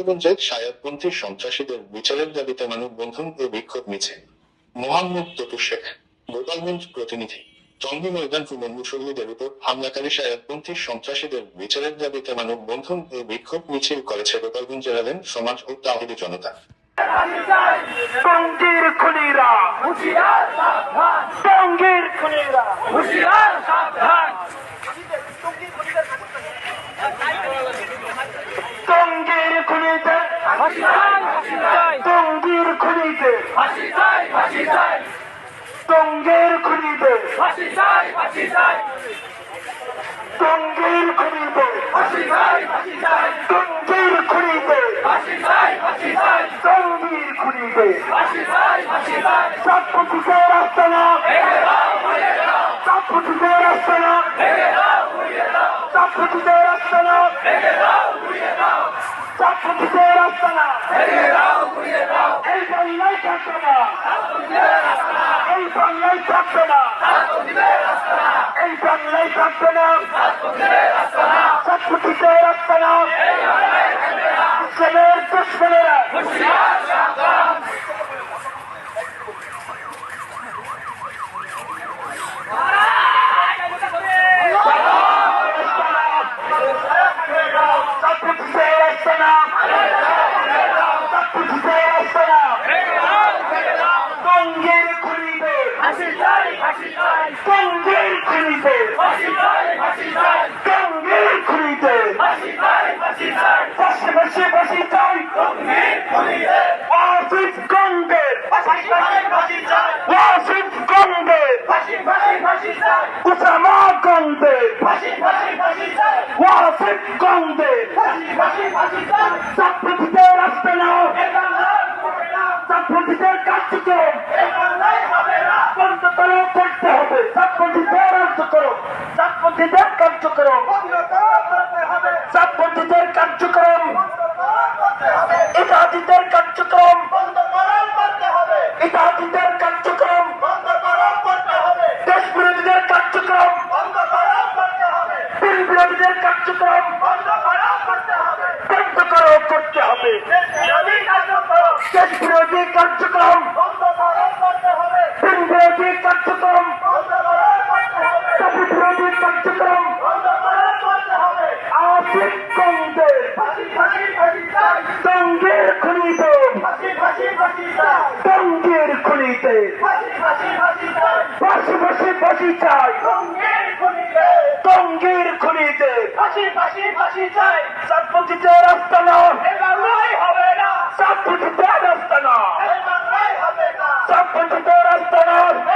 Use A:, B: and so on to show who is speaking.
A: গোপালগঞ্জে সায়াদপন্থী সন্ত্রাসীদের বিচারের দাবিতে মানববন্ধন ও বিক্ষোভ মিছিল। মোহাম্মদ তপু শেখ, গোপালগঞ্জ প্রতিনিধি টঙ্গী ময়দান ফুমন মুসল্লিদের উপর হামলাকারী সায়াদপন্থী সন্ত্রাসীদের বিচারের দাবিতে মানববন্ধন ও বিক্ষোভ মিছিল করেছে গোপালগঞ্জ জেলারেন সমাজ ও তাহিদি জনতা।
B: খুনিরা। টঙ্গীর
C: হুশিয়ার সাবধান
B: টঙ্গীর খুনিতে
C: ফাঁসি চাই ফাঁসি চাই
B: টঙ্গীর খুনিতে
C: ফাঁসি চাই ফাঁসি চাই।
B: টঙ্গীর খুনিতে।
C: ফাঁসি চাই ফাঁসি চাই।
B: টঙ্গীর খুনিতে।
C: ফাঁসি চাই ফাঁসি চাই।
B: টঙ্গীর খুনিতে।
C: ফাঁসি চাই ফাঁসি চাই।
B: টঙ্গীর খুনিতে।
C: ফাঁসি চাই ফাঁসি চাই।
B: সাতপতিতে রাস্তা না। সাতপতিতে রাস্তা না। সাতপতিতে রাস্তা না। সাতপতিতে রাস্তা না। এই থাকবে না এই বাংলায় থাকবে না এই বাংলায় থাকবে না সাতপতিতে রাস্তা না ইসলামের দুশ্মনেরা সাতপতিতে রাস্তা না সাতপতিতে রাস্তা না টঙ্গীর খুলিবে
C: ফাঁসি চাই ফাঁসি চাই
B: টঙ্গীর খুলিবে
C: ফাঁসি চাই ফাঁসি চাই
B: টঙ্গীর খুলিবে
C: ফাঁসি চাই ফাঁসি চাই
B: পাশে পাশে পাশে চাই
C: টঙ্গীর খুনিদের
B: ওয়াসিফ গঙ্গের
C: ফাঁসি চাই ফাঁসি চাই
B: ওয়াসিফ গঙ্গের
C: ফাঁসি ফাঁসি ফাঁসি চাই
B: উসামা
C: চাই
B: ওয়াসিফ
C: চাই
B: সাতপতিতে রাস্তা নাও
C: এ বাংলার হবে না
B: সাতপতিতে কার্যক্রম
C: এ বাংলায় হবে না
B: বন্ধ করো করতে হবে সাতপতিতে রাজ্য করো সাতপতিতে কার্যক্রম। সাতপতিদের কার্যক্রম। ইতাহাদিদের কার্যক্রম। ইতাহাদিদের কার্যক্রম। দেশ বিরোধীদের কার্যক্রম। বিল বিরোধীদের কার্যক্রম।
C: বন্ধ করতে হবে।
B: দেশ বিরোধী কার্যক্রম। টঙ্গের
C: চাই
B: টঙ্গের
C: চাই
B: বাসি বাসি বাসি চাই।
C: টঙ্গীর চাই
B: সাতপতিতে রাস্তা না। সাতপতিতে রাস্তা না। সাতপতিতে রাস্তা না।